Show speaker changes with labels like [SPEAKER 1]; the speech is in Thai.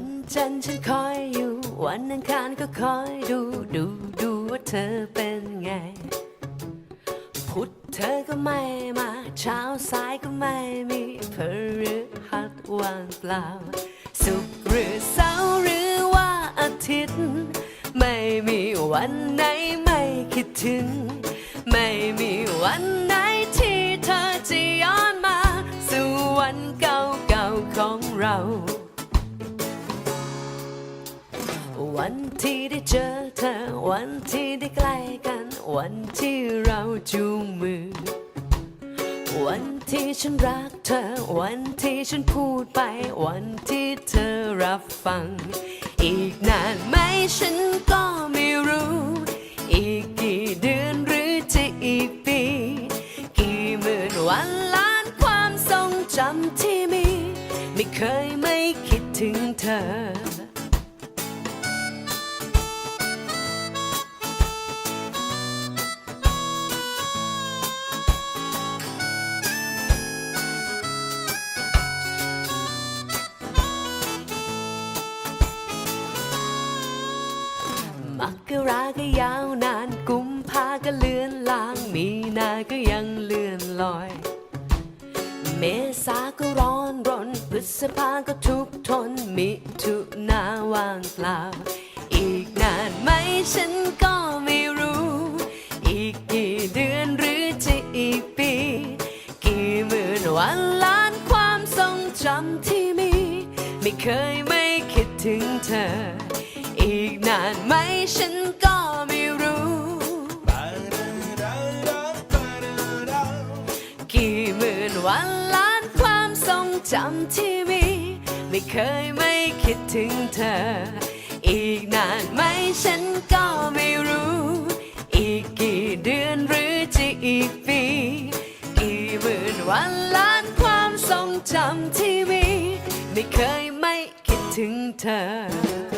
[SPEAKER 1] วันจันทร์ฉันคอยอยู่ วันอังคารก็คอยดูดูดูว่าเธอเป็นไง พุธเธอก็ไม่มาเช้าสายก็ไม่มีพฤหัสว่างเปล่า สุกหรือเสาร์หรือว่าอาทิตย์ ไม่มีวันไหนไม่คิดถึง ไม่มีวันไหนที่เธอจะย้อนมา สู่วันเก่าๆของเรา วันที่ได้เจอเธอ วันที่ได้ใกล้กัน วันที่เราจูงมือ วันที่ฉันรักเธอ วันที่ฉันพูดไป วันที่เธอรับฟัง อีกนานไหมฉันก็ไม่รู้ อีกกี่เดือนหรือจะอีกปี กี่หมื่นวันล้านความทรงจำที่มี ไม่เคยไม่คิดถึงเธอ มักราก็ยาวนาน กุมภาก็เลือนลาง มีนาก็ยังเลื่อนลอย เมษาก็ร้อนรน พฤษภาก็ทุกทน มิถุนาว่างเปล่า อีกนานไหมฉันก็ไม่รู้ อีกกี่เดือนหรือจะอีกปี กี่หมื่นวันล้านความทรงจำที่มี ไม่เคยไม่คิดถึงเธอ อีกนานไหมฉันก็ไม่รู้ กี่หมื่นวันล้านความทรงจำที่มี ไม่เคยไม่คิดถึงเธอ อีกนานไหมฉันก็ไม่รู้ อีกกี่เดือนหรือจะอีกปี กี่หมื่นวันล้านความทรงจำที่มี ไม่เคยไม่คิดถึงเธอ